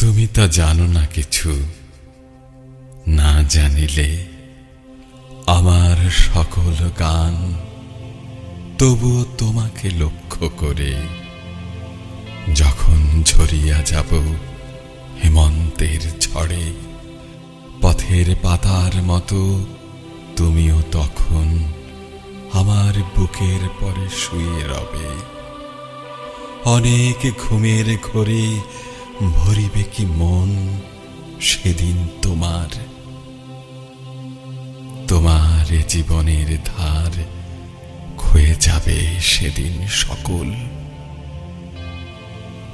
তুমি তা জানো না কিছু। না জানিলে আমার সকল গান তবুও তোমাকে লক্ষ্য করে। যখন ঝরিয়া যাব হেমন্তের ঝড়ে, পথের পাতার মতো তুমিও তখন আমার বুকের পরে শুয়ে রবে। অনেক ঘুমের ঘরে ভরিবে কি মন সেদিন তোমার? তোমার জীবনের ধার ক্ষয়ে যাবে সেদিন সকল।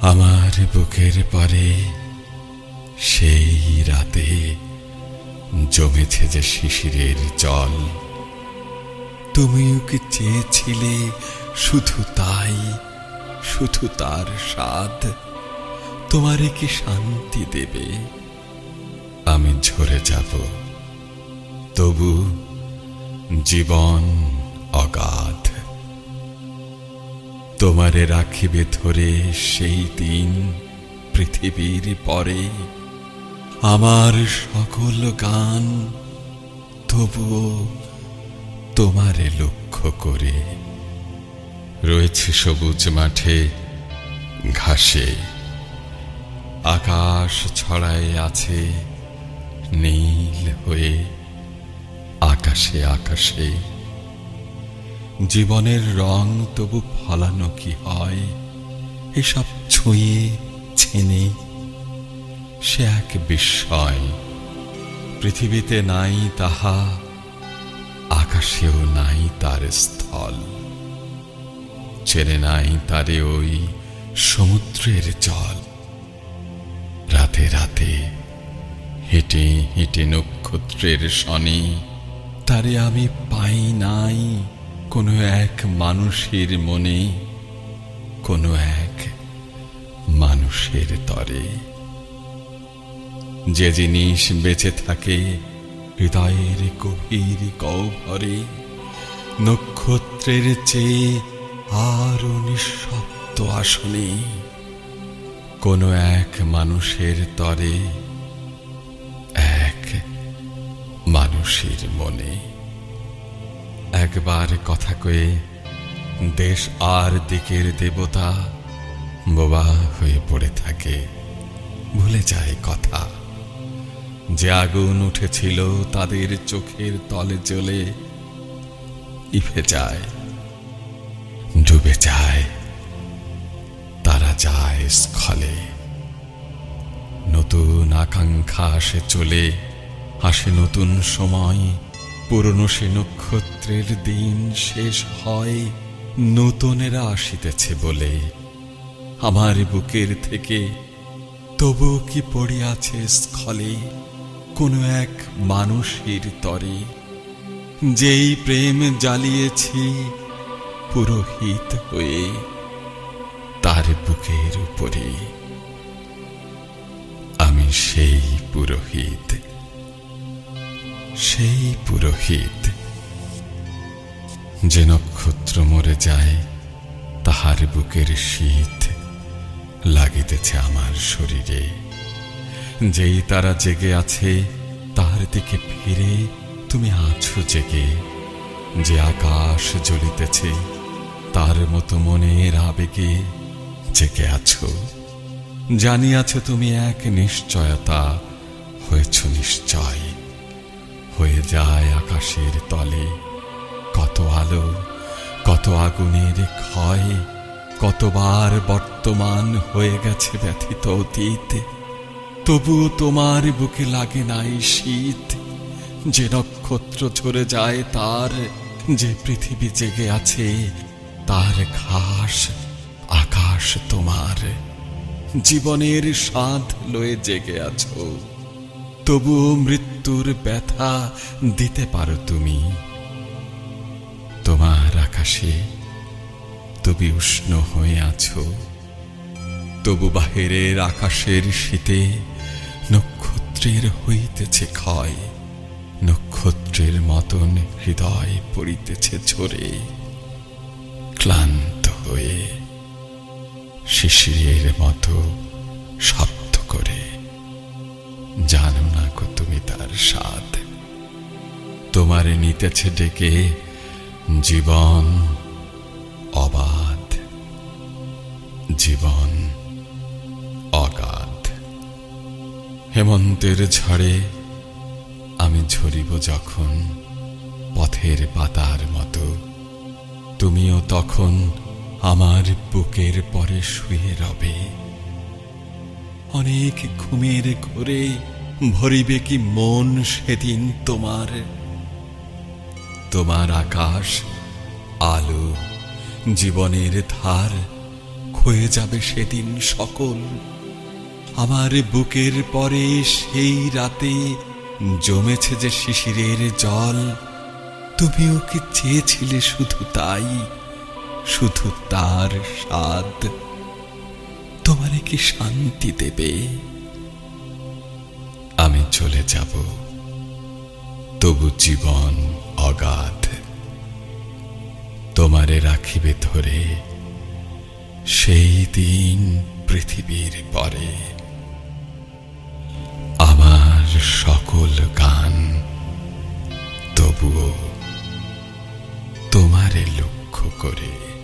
আমার বুকের পরে সেই রাতে জমেছে যে শিশিরের জল। তুমিও কি চেয়েছিলে শুধু তাই, শুধু তার স্বাদ? তোমারে কি শান্তি দেবে। আমি ঝরে যাব। তবু জীবন অগাধ। তোমারে রাখিবে ধরে সেই দিন পৃথিবীর পরে। আমার সকল গান তবুও তোমারে লক্ষ্য করে। রয়েছে সবুজ মাঠে ঘাসে আকাশ ছড়ায় আছে, নীল হয়ে, আকাশে আকাশে। জীবনের রং তবু ফলানো কি হয়, এসব ছুঁয়ে ছেনে, সে এক বিস্ময়। পৃথিবীতে নাই তাহা, আকাশেও নাই তার স্থল। চেনে নাই তারে ওই সমুদ্রের জল। রাতে রাতে হেঁটে হেঁটে নক্ষত্রের শনি, তারে আমি পাই নাই কোনো এক মানুষের মনে, কোনো এক মানুষের তরে। যে জিনিস বেঁচে থাকে হৃদয়ের গভীর গহ্বরে, নক্ষত্রের চেয়ে আরও নিঃশব্দ আসনে। কোনো এক মানুষের তরে, এক মানুষের মনে। একবার কথা কয়ে দেশ আর দিকের দেবতা বোবা হয়ে পড়ে থাকে। ভুলে যায় কথা। যে আগুন উঠেছিল তাদের চোখের তলে জ্বলে, ইফে যায়, ডুবে যায়। যায় স্খলে নতুন আকাঙ্ক্ষা আসে চলে, আসে নতুন সময়। পুরনো সে নক্ষত্রের দিন শেষ হয়, নূতনেরা আসিতেছে বলে। আমার বুকের থেকে তবু কি পড়িয়াছে স্খলে কোনো এক মানুষের তরে। যেই প্রেম জ্বালিয়েছি পুরোহিত হয়ে তার বুকের উপরে। আমি সেই পুরোহিত সেই পুরোহিত যে নক্ষত্র মরে যায়, তাহার বুকের শীত লাগিতেছে আমার শরীরে। যেই তারা জেগে আছে তার দিকে ফিরে তুমি আছো জেগে। যে আকাশ জ্বলিতেছে, তার মতো মনের আবেগে জেগে আছো। জানিয়াছো তুমি এক নিশ্চয়তা, হয়েছ নিশ্চয়। হয়ে যায় আকাশের তলে, কত আলো, কত আগুনের ক্ষয়, কতবার বর্তমান হয়ে গেছে ব্যথিত অতীত। তবুও তোমার বুকে লাগে নাই শীত, যে নক্ষত্র ঝরে যায় তার, যে পৃথিবী জেগে আছে তার ঘাস। আকাশ তোমার। জীবনের স্বাদ লয়ে জেগে আছো। তবুও মৃত্যুর ব্যথা দিতে পারো তুমি। তোমার আকাশে তবু উষ্ণ হয়ে আছো। তবু বাহিরের আকাশের শীতে নক্ষত্রের হইতেছে ক্ষয়। নক্ষত্রের মতন হৃদয় পড়িতেছে ঝরে। শিশিরের মতো শব্দ করে। জানো না কো তুমি তার স্বাদ। তোমারে নিতেছে ডেকে জীবন অবাধ। জীবন অগাধ। হেমন্তের ঝড়ে আমি ঝরিব যখন পথের পাতার মতো। তুমিও তখন আমার বুকের পরে শুয়ে রবে। অনেক ঘুমের ঘোরে ভরিবে কি মন সেদিন তোমার? তোমার আকাশ, আলো, জীবনের ধার, ক্ষয়ে যাবে সেদিন সকল। আমার বুকের পরে সেই রাতে জমেছে যে শিশিরের জল, তুমিও কি চেয়েছিলে শুধু তাই? শুধু তার স্বাদ। তোমারে কি শান্তি দেবে? আমি চলে যাব। তবু জীবন অগাধ। তোমারে রাখিবে ধরে সেই দিন পৃথিবীর পরে। আমার সকল গান তবুও তোমারে লক্ষ্য করে।